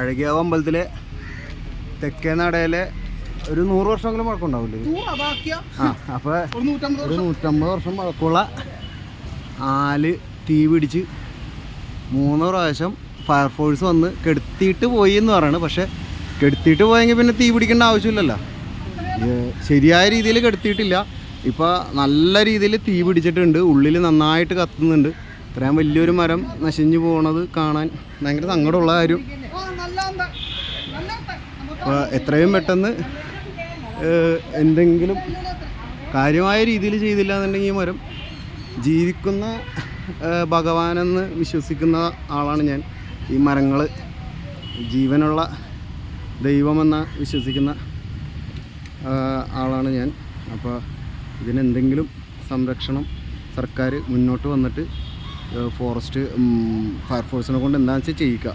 അഴകിയാവ് അമ്പലത്തിലെ തെക്കേ നടയിലെ ഒരു നൂറ് വർഷമെങ്കിലും ബാക്കിയാ ആ അപ്പോൾ ഒരു നൂറ്റമ്പത് വർഷം. പഴക്കമുള്ള ആൽ തീ പിടിച്ച് മൂന്ന് പ്രാവശ്യം ഫയർഫോഴ്സ് വന്ന് കെടുത്തിയിട്ട് പോയി എന്ന് പറയുന്നത് പക്ഷെ കെടുത്തിയിട്ട് പോയെങ്കിൽ പിന്നെ തീ പിടിക്കേണ്ട ആവശ്യമില്ലല്ലോ. ശരിയായ രീതിയിൽ കെടുത്തിയിട്ടില്ല. ഇപ്പോൾ നല്ല രീതിയിൽ തീ പിടിച്ചിട്ടുണ്ട്. ഉള്ളിൽ നന്നായിട്ട് കത്തുന്നുണ്ട്. ഇത്രയും വലിയൊരു മരം നശിഞ്ഞു പോണത് കാണാൻ ഭയങ്കര സങ്കടമുള്ള കാര്യം. അപ്പോൾ എത്രയും പെട്ടെന്ന് എന്തെങ്കിലും കാര്യമായ രീതിയിൽ ചെയ്തില്ല എന്നുണ്ടെങ്കിൽ ഈ മരം ജീവിക്കുന്ന ഭഗവാനെന്ന് വിശ്വസിക്കുന്ന ആളാണ് ഞാൻ. ഈ മരങ്ങൾ ജീവനുള്ള ദൈവമെന്ന വിശ്വസിക്കുന്ന ആളാണ് ഞാൻ. അപ്പോൾ ഇതിനെന്തെങ്കിലും സംരക്ഷണം സർക്കാർ മുന്നോട്ട് വന്നിട്ട് ഫോറസ്റ്റ് ഫയർഫോഴ്സിനെ കൊണ്ട് എന്താണെന്ന് വെച്ചാൽ ചെയ്യിക്കുക